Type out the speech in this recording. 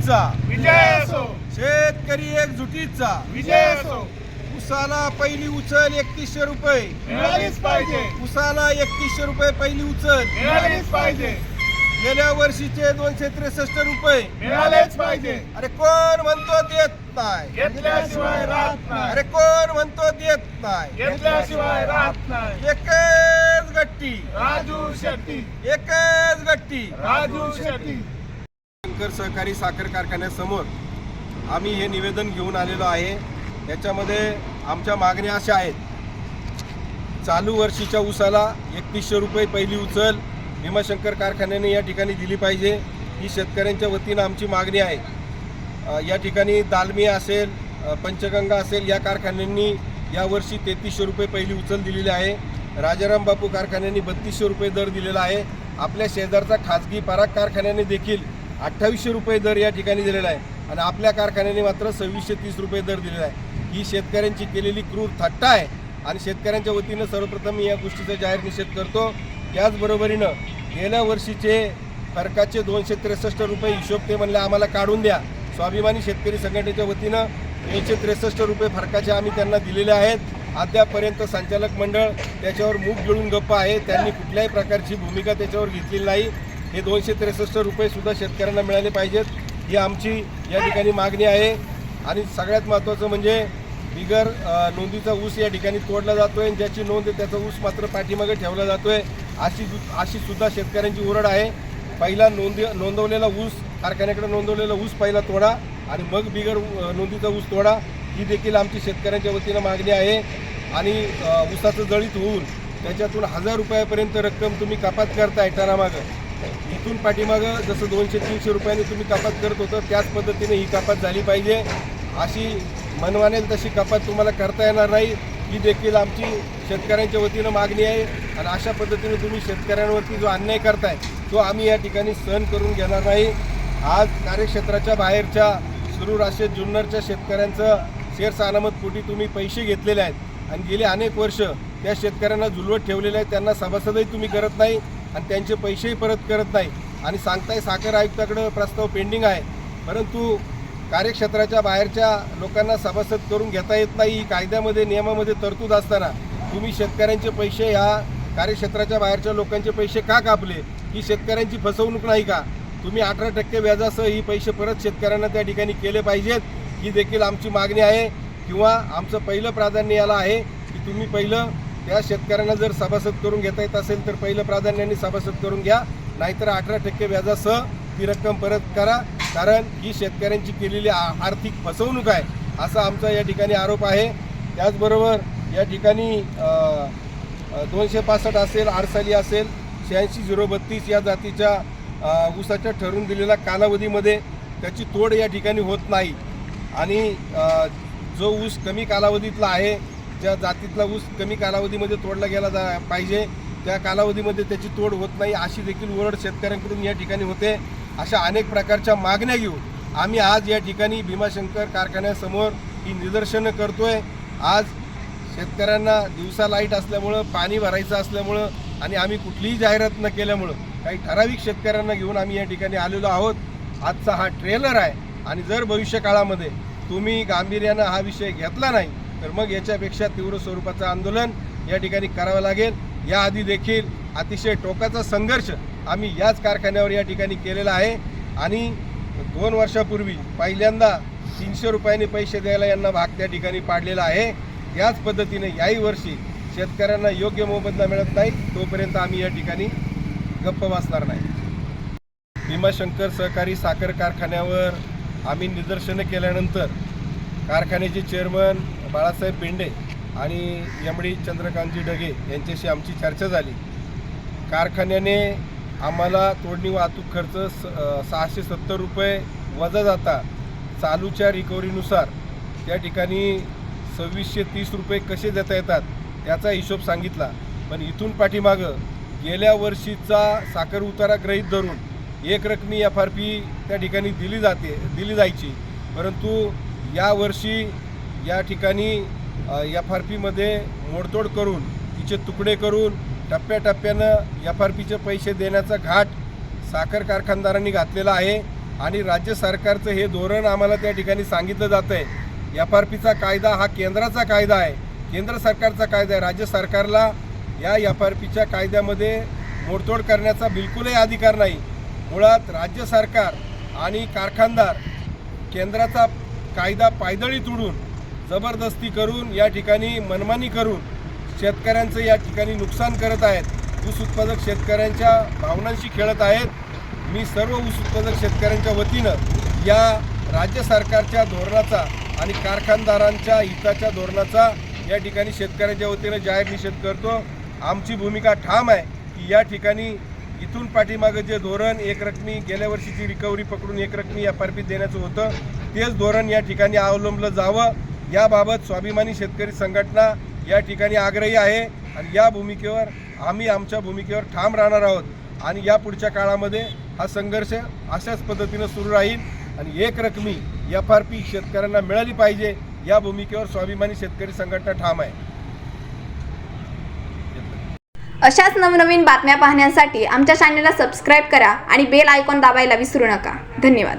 एकजुटीचा. विजय असो. शेतकरी एकजुटीचा. विजय असो. उसाला पहिली उचल एकतीसशे रुपये. मिळालीच पाहिजे. उसाला एकतीसशे रुपये पहिली उचल. मिळालीच पाहिजे. गेल्या वर्षीचे दोनशे त्रेसष्ट रुपये. मिळालेच पाहिजे. अरे कोण म्हणतो देत नाही? घेतल्याशिवाय राहत अरे नाही कोण म्हणतो देत नाही? घेतल्याशिवाय राहत नाही. एकच गट्टी. राजू शेट्टी. एकच गट्टी. राजू शेट्टी. शंकर सहकारी साखर कारखान्यासमोर आम्ही हे निवेदन घेऊन आलेलो आहे. याच्यामध्ये आमच्या मागण्या अशा आहेत. चालू वर्षीच्या उसाला एकतीसशे रुपये पहिली उचल भीमाशंकर कारखान्याने या ठिकाणी दिली पाहिजे. ही शेतकऱ्यांच्या वतीनं आमची मागणी आहे. या ठिकाणी दालमी असेल पंचगंगा असेल या कारखान्यांनी यावर्षी तेहतीसशे रुपये पहिली उचल दिलेली आहे. राजाराम बापू कारखान्यांनी बत्तीसशे रुपये दर दिलेला आहे. आपल्या शेजारचा खाजगी पराग कारखान्याने देखील अठ्ठावीसशे रुपये दर या ठिकाणी दिलेला आहे. आणि आपल्या कारखान्याने मात्र सव्वीसशे तीस रुपये दर दिलेला आहे. ही शेतकऱ्यांची केलेली क्रूर थट्टा आहे. आणि शेतकऱ्यांच्या वतीनं सर्वप्रथम मी या गोष्टीचा जाहीर निषेध करतो. त्याचबरोबरीनं गेल्या वर्षीचे फरकाचे दोनशे त्रेसष्ट रुपये हिशोब ते म्हणले आम्हाला काढून द्या. स्वाभिमानी शेतकरी संघटनेच्या वतीनं दोनशे त्रेसष्ट रुपये फरकाचे आम्ही त्यांना दिलेले आहेत. अद्यापर्यंत संचालक मंडळ त्याच्यावर मूग गिळून गप्प आहे. त्यांनी कुठल्याही प्रकारची भूमिका त्याच्यावर घेतलेली नाही. हे दोनशे त्रेसष्ट रुपयेसुद्धा शेतकऱ्यांना मिळाले पाहिजेत. ही आमची या ठिकाणी मागणी आहे. आणि सगळ्यात महत्त्वाचं म्हणजे बिगर नोंदीचा ऊस या ठिकाणी तोडला जातो आहे ज्याची नोंद आहे त्याचा ऊस मात्र पाठीमागे ठेवला जातोय. अशी अशी सुद्धा शेतकऱ्यांची ओरड आहे. पहिला नोंदी नोंदवलेला ऊस कारखान्याकडे नोंदवलेला ऊस पहिला तोडा आणि मग बिगर नोंदीचा ऊस तोडा. ही देखील आमची शेतकऱ्यांच्या वतीनं मागणी आहे. आणि ऊसाचं जळीत होऊन त्याच्यातून हजार रुपयापर्यंत रक्कम तुम्ही कपात करताय टनामागं इथून पाठीमागं जसं दोनशे तीनशे रुपयांनी तुम्ही कपात करत होतं त्याच पद्धतीने ही कपात झाली पाहिजे. अशी मनवानेल तशी कपात तुम्हाला करता येणार नाही. ही देखील आमची शेतकऱ्यांच्या वतीनं मागणी आहे आणि अशा पद्धतीने तुम्ही शेतकऱ्यांवरती जो अन्याय करताय तो आम्ही या ठिकाणी सहन करून घेणार नाही. आज कार्यक्षेत्राच्या बाहेरच्या सुरू असे जुन्नरच्या शेतकऱ्यांचं शेअर्स अनामत पोटी तुम्ही पैसे घेतलेले आहेत. आणि गेले अनेक वर्ष त्या शेतकऱ्यांना झुलवत ठेवलेले आहेत. त्यांना सभासदही तुम्ही करत नाही. आणि त्यांचे पैसेही परत करत नाही. आणि सांगताय साखर आयुक्ताकडं प्रस्ताव पेंडिंग आहे. परंतु कार्यक्षेत्राच्या बाहेरच्या लोकांना सभासद करून घेता येत नाही. कायद्यामध्ये नियमामध्ये तरतूद असताना तुम्ही शेतकऱ्यांचे पैसे ह्या कार्यक्षेत्राच्या बाहेरच्या लोकांचे पैसे का कापले? ही शेतकऱ्यांची फसवणूक नाही का? तुम्ही अठरा टक्के व्याजासह ही पैसे परत शेतकऱ्यांना त्या ठिकाणी केले पाहिजेत. ही देखील आमची मागणी आहे. किंवा आमचं पहिलं प्राधान्य याला आहे की तुम्ही पहिलं त्या शेतकऱ्यांना जर सभासद करून घेता येत असेल तर पहिलं प्राधान्याने सभासद करून घ्या. नाहीतर अठरा टक्के व्याजासह ती रक्कम परत करा. कारण ही शेतकऱ्यांची केलेली आर्थिक फसवणूक आहे असा आमचा या ठिकाणी आरोप आहे. त्याचबरोबर या ठिकाणी दोनशे पासष्ट असेल आडसाली असेल शहाऐंशी झिरो बत्तीस या जातीच्या ऊसाच्या ठरवून दिलेल्या कालावधीमध्ये त्याची तोड या ठिकाणी होत नाही. आणि जो ऊस कमी कालावधीतला आहे ज्या जातीतला ऊस कमी कालावधीमध्ये तोडला गेला जा पाहिजे त्या कालावधीमध्ये त्याची तोड होत नाही अशी देखील ओरड शेतकऱ्यांकडून या ठिकाणी होते. अशा अनेक प्रकारच्या मागण्या घेऊन आम्ही आज या ठिकाणी भीमाशंकर कारखान्यासमोर ही निदर्शनं करतोय. आज शेतकऱ्यांना दिवसा लाइट असल्यामुळं पाणी भरायचं असल्यामुळं आणि आम्ही कुठलीही जाहिरात न केल्यामुळं काही ठराविक शेतकऱ्यांना घेऊन आम्ही या ठिकाणी आलेलो आहोत. आजचा हा ट्रेलर आहे आणि जर भविष्य काळामध्ये तुम्ही गांभीर्यानं हा विषय घेतला नाही तर मग याच्यापेक्षा तीव्र स्वरूपाचं आंदोलन या ठिकाणी करावं लागेल. याआधी देखील अतिशय टोकाचा संघर्ष आम्ही याच कारखान्यावर या ठिकाणी केलेला आहे. आणि दोन वर्षापूर्वी पहिल्यांदा तीनशे रुपयांनी पैसे द्यायला यांना भाग त्या ठिकाणी पाडलेला आहे. याच पद्धतीने याही वर्षी शेतकऱ्यांना योग्य मोबदला मिळत नाही तोपर्यंत आम्ही या ठिकाणी गप्प बसणार नाही. भीमाशंकर सहकारी साखर कारखान्यावर आम्ही निदर्शनं केल्यानंतर कारखान्याचे चेअरमन बाळासाहेब बेंडे आणि यमडी चंद्रकांतजी डगे यांच्याशी आमची चर्चा झाली. कारखान्याने आम्हाला तोडणी वाहतूक खर्च स सहाशे सत्तर रुपये वजा जाता चालूच्या रिकव्हरीनुसार त्या ठिकाणी सव्वीसशे तीस रुपये कसे देता येतात त्याचा हिशोब सांगितला. पण इथून पाठीमागं गेल्या वर्षीचा साखर उतारा ग्रहीत धरून एक रकमी एफ आर पी त्या ठिकाणी दिली जाते दिली जायची. परंतु यावर्षी या ठिकाणी एफ आर पीमध्ये मोडतोड करून तिचे तुकडे करून टप्प्याटप्प्यानं एफ आर पीचे पैसे देण्याचा घाट साखर कारखानदारांनी घातलेला आहे आणि राज्य सरकारचं हे धोरण आम्हाला त्या ठिकाणी सांगितलं जातं आहे एफ आर पीचा कायदा हा केंद्राचा कायदा आहे. केंद्र सरकारचा कायदा आहे. राज्य सरकारला या एफ आर पीच्या कायद्यामध्ये मोडतोड करण्याचा बिलकुलही अधिकार नाही. मुळात राज्य सरकार आणि कारखानदार केंद्राचा कायदा पायदळी तुडून जबरदस्ती करून या ठिकाणी मनमानी करून शेतकऱ्यांचं या ठिकाणी नुकसान करत आहेत. ऊस उत्पादक शेतकऱ्यांच्या भावनांशी खेळत आहेत. मी सर्व ऊस उत्पादक शेतकऱ्यांच्या वतीनं या राज्य सरकारच्या धोरणाचा आणि कारखानदारांच्या हिताच्या धोरणाचा या ठिकाणी शेतकऱ्यांच्या वतीनं जाहीर निषेध करतो. आमची भूमिका ठाम आहे की या ठिकाणी इथून पाठीमागं जे धोरण एकरकमी गेल्या वर्षीची रिकव्हरी पकडून एकरकमी या एफ देण्याचं होतं तेच धोरण या ठिकाणी अवलंबलं जावं. याबाबत स्वाभिमानी शेतकरी संघटना या ठिकाणी आग्रही आहे आणि या भूमिकेवर आम्ही आमच्या भूमिकेवर ठाम राहणार आहोत आणि या पुढच्या काळामध्ये हा संघर्ष अशाच पद्धतीनं सुरू राहील आणि एक रकमी एफ आर पी शेतकऱ्यांना मिळाली पाहिजे या भूमिकेवर स्वाभिमानी शेतकरी संघटना ठाम आहे. अशाच नवनवीन बातम्या पाहण्यासाठी आमच्या चॅनलला सबस्क्राईब करा आणि बेल आयकॉन दाबायला विसरू नका. धन्यवाद.